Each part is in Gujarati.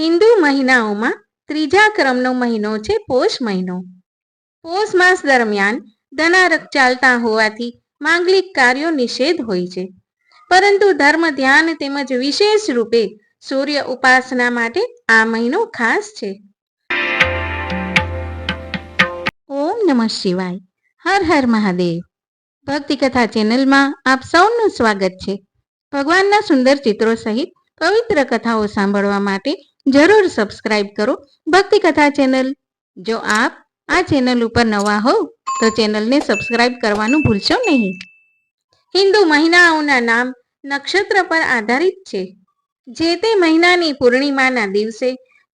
હિન્દુ મહિનાઓમાં ત્રીજા ક્રમનો મહિનો છે પોષ મહિનો. પોષ માસ દરમિયાન ધનારક ચાલતા હોવાથી માંગલિક કાર્યો નિષેધ હોય છે. પરંતુ ધર્મ, ધ્યાન તેમજ વિશેષ રૂપે સૂર્ય ઉપાસના માટે આ મહિનો ખાસ છે. ઓમ નમઃ શિવાય. હર હર મહાદેવ. ભક્તિ કથા ચેનલમાં આપ સૌનું સ્વાગત છે. ભગવાનના સુંદર ચિત્રો સહિત પવિત્ર કથાઓ સાંભળવા માટે જરૂર સબસ્ક્રાઇબ કરો. ભક્તિ કથા ચેનલ જો આપ આ ચેનલ ઉપર નવા હો, તો ચેનલને સબસ્ક્રાઇબ કરવાનું ભૂલશો નહીં. હિન્દુ મહિનાઓના નામ નક્ષત્ર પર આધારિત છે. જે તે મહિનાની પૂર્ણિમાના દિવસે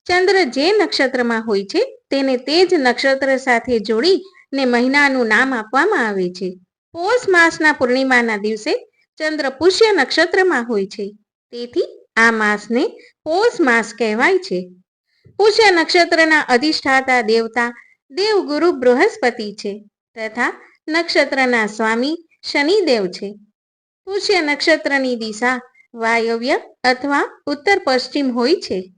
ચંદ્ર જે નક્ષત્રમાં હોય છે, તેને તે જ નક્ષત્ર સાથે જોડી ને મહિનાનું નામ આપવામાં આવે છે. પોષ માસના પૂર્ણિમાના દિવસે ચંદ્ર પુષ્ય નક્ષત્રમાં હોય છે. તેથી આ માસને પોષ માસ કહેવાય છે. પુષ્ય નક્ષત્રના અધિષ્ઠાતા દેવતા દેવગુરુ બૃહસ્પતિ છે તથા નક્ષત્રના સ્વામી શનિદેવ છે. પુષ્ય નક્ષત્રની દિશા વાયવ્ય અથવા ઉત્તર પશ્ચિમ હોય છે.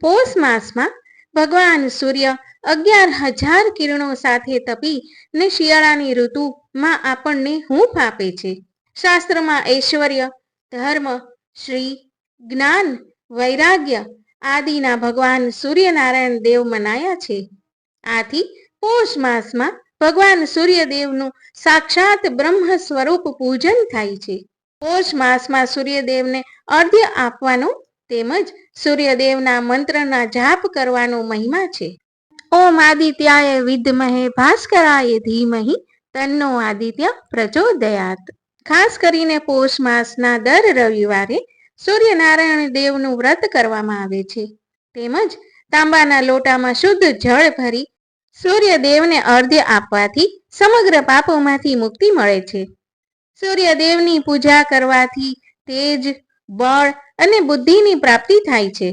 પોષ માસમાં ભગવાન સૂર્ય અગિયાર હજાર કિરણો સાથે તપી ને શિયાળાની ઋતુમાં આપણને હૂંફ આપે છે. શાસ્ત્રમાં ઐશ્વર્ય, ધર્મ, શ્રી જ્ઞાન, વૈરાગ્ય આદિના ભગવાન સૂર્યનારાયણ દેવ મનાયા છે. આથી પોષ માસમાં ભગવાન સૂર્યદેવનું સાક્ષાત બ્રહ્મ સ્વરૂપ પૂજન થાય છે. પોષ માસમાં સૂર્યદેવને અર્ધ્ય આપવાનો તેમજ સૂર્યદેવના મંત્રના જાપ કરવાનો મહિમા છે. ઓમ આદિત્યાય વિદ્મહે ભાસ્કરાય ધીમહી તન્નો આદિત્ય પ્રચોદયાત. ખાસ કરીને પોષ માસના દર રવિવારે સૂર્યનારાયણ દેવનું વ્રત કરવામાં આવે છે. તેમજ તાંબાના લોટામાં શુદ્ધ જળ ભરી સૂર્યદેવને અર્ધ્ય આપવાથી સમગ્ર પાપોમાંથી મુક્તિ મળે છે. સૂર્યદેવની પૂજા કરવાથી તેજ, બળ અને બુદ્ધિની પ્રાપ્તિ થાય છે.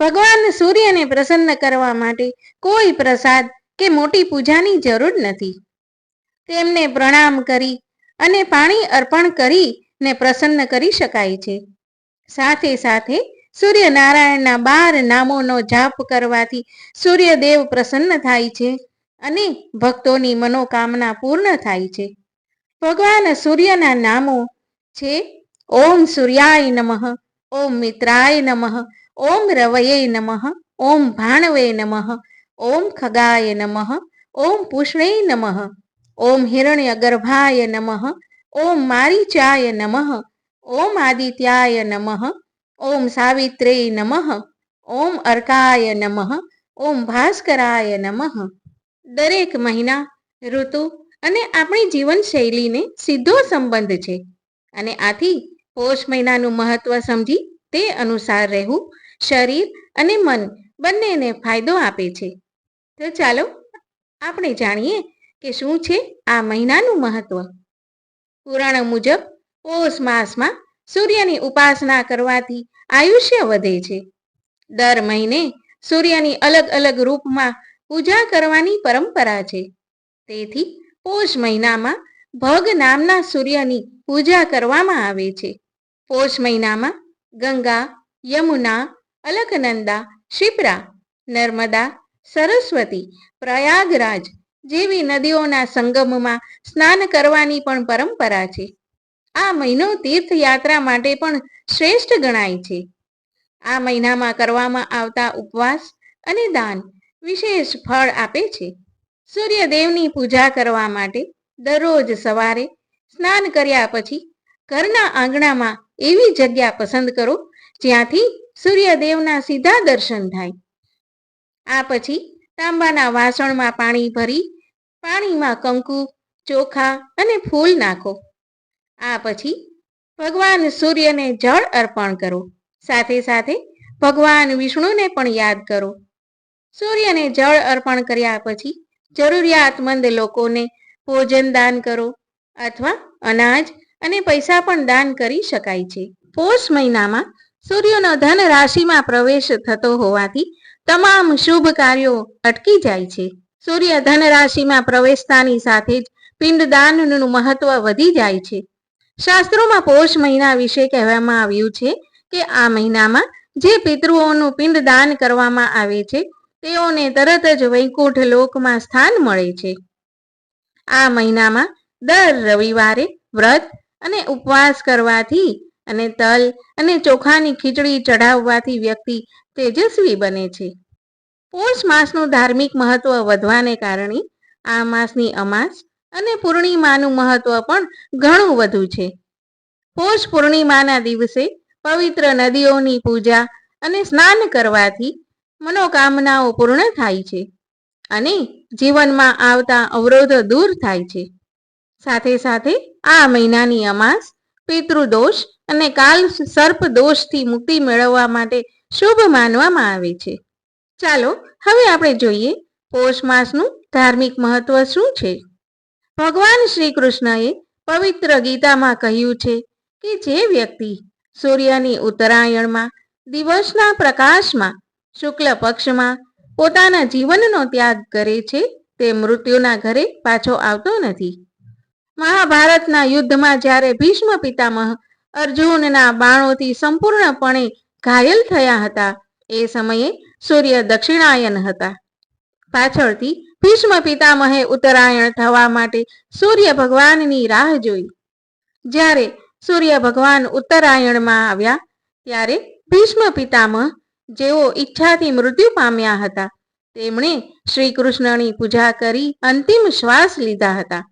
ભગવાન સૂર્યને પ્રસન્ન કરવા માટે કોઈ પ્રસાદ કે મોટી પૂજાની જરૂર નથી. તેમને પ્રણામ કરી અને પાણી અર્પણ કરીને પ્રસન્ન કરી શકાય છે. સાથે સાથે સૂર્યનારાયણના બાર નામોનો જાપ કરવાથી સૂર્યદેવ પ્રસન્ન થાય છે અને ભક્તોની મનોકામના પૂર્ણ થાય છે. ભગવાન સૂર્યના નામો છે, ઓમ સૂર્યાય નમઃ, ઓમ મિત્રાય નમઃ, ઓમ રવયે નમઃ, ઓમ ભાણવે નમઃ, ઓમ ખગાય નમઃ, ઓમ પુષ્ણે નમઃ, ઓમ હિરણ્ય ગર્ભાય નમઃ, ઓમ મારીચાય નમઃ ઓમ આદિત્યાય નમઃ, ઓમ સાવિત્રી નમઃ, ઓમ અર્કાય નમઃ, ઓમ ભાસ્કરાય નમઃ. દરેક મહિના, ઋતુ અને આપણી જીવનશૈલીને સીધો સંબંધ છે અને આથી પોષ મહિનાનું મહત્વ સમજી તે અનુસાર રહેવું, શરીર અને મન બંનેને ફાયદો આપે છે. તો ચાલો આપણે જાણીએ કે શું છે આ મહિનાનું મહત્વ? પુરાણ મુજબ પોષ માસમાં સૂર્યની ઉપાસના કરવાથી આયુષ્ય વધે છે. દર મહિને સૂર્યની અલગ અલગ રૂપમાં પૂજા કરવાની પરંપરા છે. તેથી પોષ મહિનામાં ભગ નામના સૂર્યની પૂજા કરવામાં આવે છે. પોષ મહિનામાં ગંગા, યમુના, અલકનંદા, શિપ્રા, નર્મદા, સરસ્વતી, પ્રયાગરાજ જેવી નદીઓના સંગમમાં સ્નાન કરવાની પણ પરંપરા છે. આ મહિનો તીર્થયાત્રા માટે પણ શ્રેષ્ઠ ગણાય છે. આ મહિનામાં કરવામાં આવતા ઉપવાસ અને દાન વિશેષ ફળ આપે છે. સૂર્યદેવની પૂજા કરવા માટે દરરોજ સવારે સ્નાન કર્યા પછી ઘરના આંગણામાં એવી જગ્યા પસંદ કરો જ્યાંથી સૂર્યદેવના સીધા દર્શન થાય. આ પછી તાંબાના વાસણમાં પાણી ભરી પાણીમાં કંકુ, ચોખા અને ફૂલ નાખો. આ પછી ભગવાન સૂર્યને જળ અર્પણ કરો. સાથે સાથે ભગવાન વિષ્ણુને પણ યાદ કરો. સૂર્યને જળ અર્પણ કર્યા પછી જરૂરિયાતમંદ લોકોને ભોજન દાન કરો અથવા અનાજ અને પૈસા પણ દાન કરી શકાય છે. પોષ મહિનામાં સૂર્યનો ધન રાશિમાં પ્રવેશ થતો હોવાથી તમામ શુભ કાર્યો અટકી જાય છે. સૂર્ય ધન રાશિમાં પ્રવેશતાની સાથે જ પિંડદાનનું મહત્વ વધી જાય છે. શાસ્ત્રોમાં પોષ મહિના વિશે કહેવામાં આવ્યું છે કે આ મહિનામાં જે પિતૃઓનું પિંડદાન કરવામાં આવે છે, તેઓને તરત જ વૈકુંઠ લોકમાં સ્થાન મળે છે. આ મહિનામાં દર રવિવારે વ્રત અને ઉપવાસ કરવાથી અને તલ અને ચોખાની ખીચડી ચઢાવવાથી વ્યક્તિ તેજસ્વી બને છે. પોષ માસનું ધાર્મિક મહત્વ વધવાને કારણે આ માસની અમાસ અને પૂર્ણિમાનું મહત્વ પણ ઘણું વધુ છે. પોષ પૂર્ણિમાના દિવસે પવિત્ર નદીઓની પૂજા અને સ્નાન કરવાથી મનોકામનાઓ પૂર્ણ થાય છે અને જીવનમાં આવતા અવરોધો દૂર થાય છે. સાથે સાથે આ મહિનાની અમાસ પિતૃદોષ અને કાલ સર્પ દોષથી મુક્તિ મેળવવા માટે શુભ માનવામાં આવે છે. ચાલો, હવે આપણે જોઈએ પોષ માસનું ધાર્મિક મહત્વ શું છે? ભગવાન શ્રી કૃષ્ણએ પવિત્ર ગીતામાં કહ્યું છે કે જે વ્યક્તિ સૂર્યની ઉત્તરાયણમાં દિવસના પ્રકાશમાં શુક્લ પક્ષમાં પોતાના જીવનનો ત્યાગ કરે છે, તે મૃત્યુના ઘરે પાછો આવતો નથી. મહાભારતના યુદ્ધમાં જ્યારે ભીષ્મ પિતામહ અર્જુનના બાણોથી સંપૂર્ણપણે ઘાયલ થયા હતા, એ સમયે સૂર્ય દક્ષિણાયન હતા. પાછળથી ભીષ્મ પિતામહે ઉત્તરાયણ થવા માટે સૂર્ય ભગવાનની રાહ જોઈ. જ્યારે સૂર્ય ભગવાન ઉત્તરાયણમાં આવ્યા, ત્યારે ભીષ્મ પિતામહ જેઓ ઈચ્છાથી મૃત્યુ પામ્યા હતા, તેમણે શ્રી કૃષ્ણની પૂજા કરી અંતિમ શ્વાસ લીધા હતા.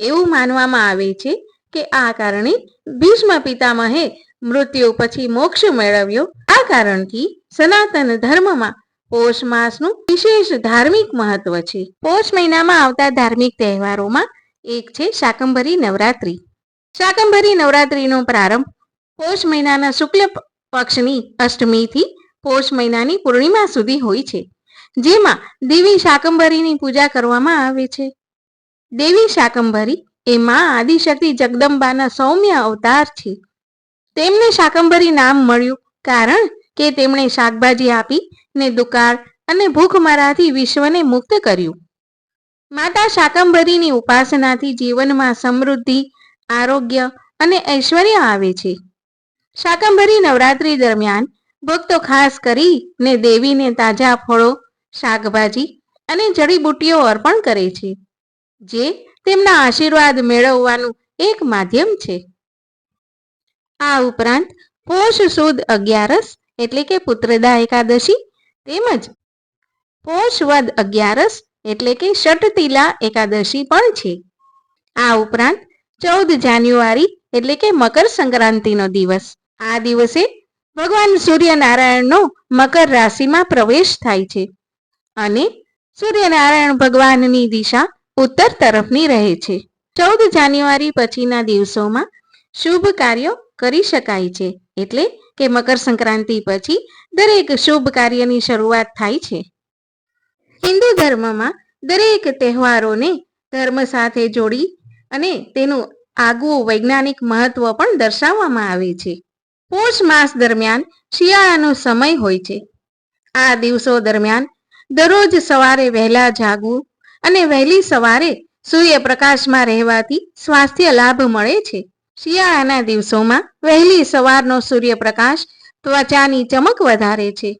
એવું માનવામાં આવે છે કે આ કારણે ભીષ્મ પિતામહે મૃત્યુ પછી મોક્ષ મેળવ્યો. આ કારણથી સનાતન ધર્મમાં પોષ માસનું વિશેષ ધાર્મિક મહત્વ છે. પોષ મહિનામાં આવતા ધાર્મિક તહેવારોમાં એક છે શાકંભરી નવરાત્રિ. શાકંભરી નવરાત્રિનો પ્રારંભ પોષ મહિનાના શુક્લ પક્ષની અષ્ટમીથી પોષ મહિનાની પૂર્ણિમા સુધી હોય છે. જેમાં દેવી શાકંભરીની પૂજા કરવામાં આવે છે. દેવી શાકંભરી એ માં આદિશક્તિ જગદંબાના સૌમ્ય અવતાર છે. તેમને શાકંભરી નામ મળ્યું કારણ કે તેમણે શાકભાજી આપી ને દુકાળ અને ભૂખમરાથી વિશ્વને મુક્ત કર્યું. માતા શાકંભરીની ઉપાસનાથી જીવનમાં સમૃદ્ધિ, આરોગ્ય અને ઐશ્વર્ય આવે છે. શાકંભરી નવરાત્રી દરમિયાન ભક્તો ખાસ કરી ને દેવીને તાજા ફળો, શાકભાજી અને જડીબુટ્ટીઓ અર્પણ કરે છે, જે તેમના આશીર્વાદ મેળવવાનું એક માધ્યમ છે. આ ઉપરાંત પોષ સુદ અગિયારસ એટલે કે પુત્રદા એકાદશી તેમજ પોષ વદ અગિયારસ એટલે કે ષટતિલા એકાદશી પણ છે. આ ઉપરાંત ચૌદ જાન્યુઆરી એટલે કે મકર સંક્રાંતિનો દિવસ. આ દિવસે ભગવાન સૂર્યનારાયણનો મકર રાશિમાં પ્રવેશ થાય છે અને સૂર્યનારાયણ ભગવાનની દિશા ઉત્તર તરફની રહે છે. ચૌદ જાન્યુઆરી પછીના દિવસોમાં શુભ કાર્યો કરી શકાય છે. એટલે કે મકર સંક્રાંતિ પછી દરેક શુભ કાર્યની શરૂઆત થાય છે. હિન્દુ ધર્મમાં દરેક તહેવારોને ધર્મ સાથે જોડી અને તેનું આગવું વૈજ્ઞાનિક મહત્વ પણ દર્શાવવામાં આવે છે. પોષ માસ દરમિયાન શિયાળાનો સમય હોય છે. આ દિવસો દરમિયાન દરરોજ સવારે વહેલા જાગવું અને વહેલી સવારે સૂર્યપ્રકાશમાં રહેવાથી સ્વાસ્થ્ય લાભ મળે છે. શિયાળાના દિવસોમાં વહેલી સવારનો સૂર્યપ્રકાશ ત્વચાની ચમક વધારે છે.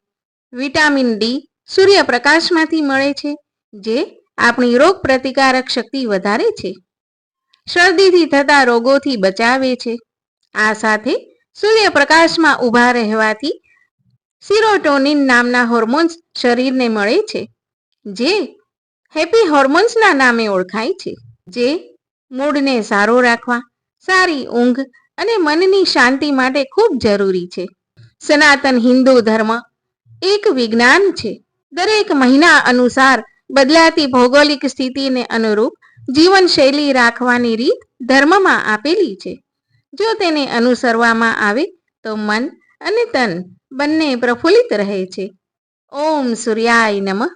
વિટામિન ડી સૂર્યપ્રકાશમાંથી મળે છે, જે આપણી રોગ પ્રતિકારક શક્તિ વધારે છે. શરદીથી થતા રોગોથી બચાવે છે. આ સાથે સૂર્યપ્રકાશમાં ઊભા રહેવાથી સિરોટોનિન નામના હોર્મોન્સ શરીરને મળે છે, જે હેપી હોર્મોન્સના નામે ઓળખાય છે, જે મૂડને સારો રાખવા સારી ઊંઘ અને મનની શાંતિ માટે ખૂબ જરૂરી છે. સનાતન હિન્દુ ધર્મ એક વિજ્ઞાન છે. દરેક મહિના અનુસાર બદલાતી ભૌગોલિક સ્થિતિને અનુરૂપ જીવનશૈલી રાખવાની રીત ધર્મમાં આપેલી છે. જો તેને અનુસરવામાં આવે તો મન અને તન બંને પ્રફુલ્લિત રહે છે. ઓમ સૂર્યાય નમઃ.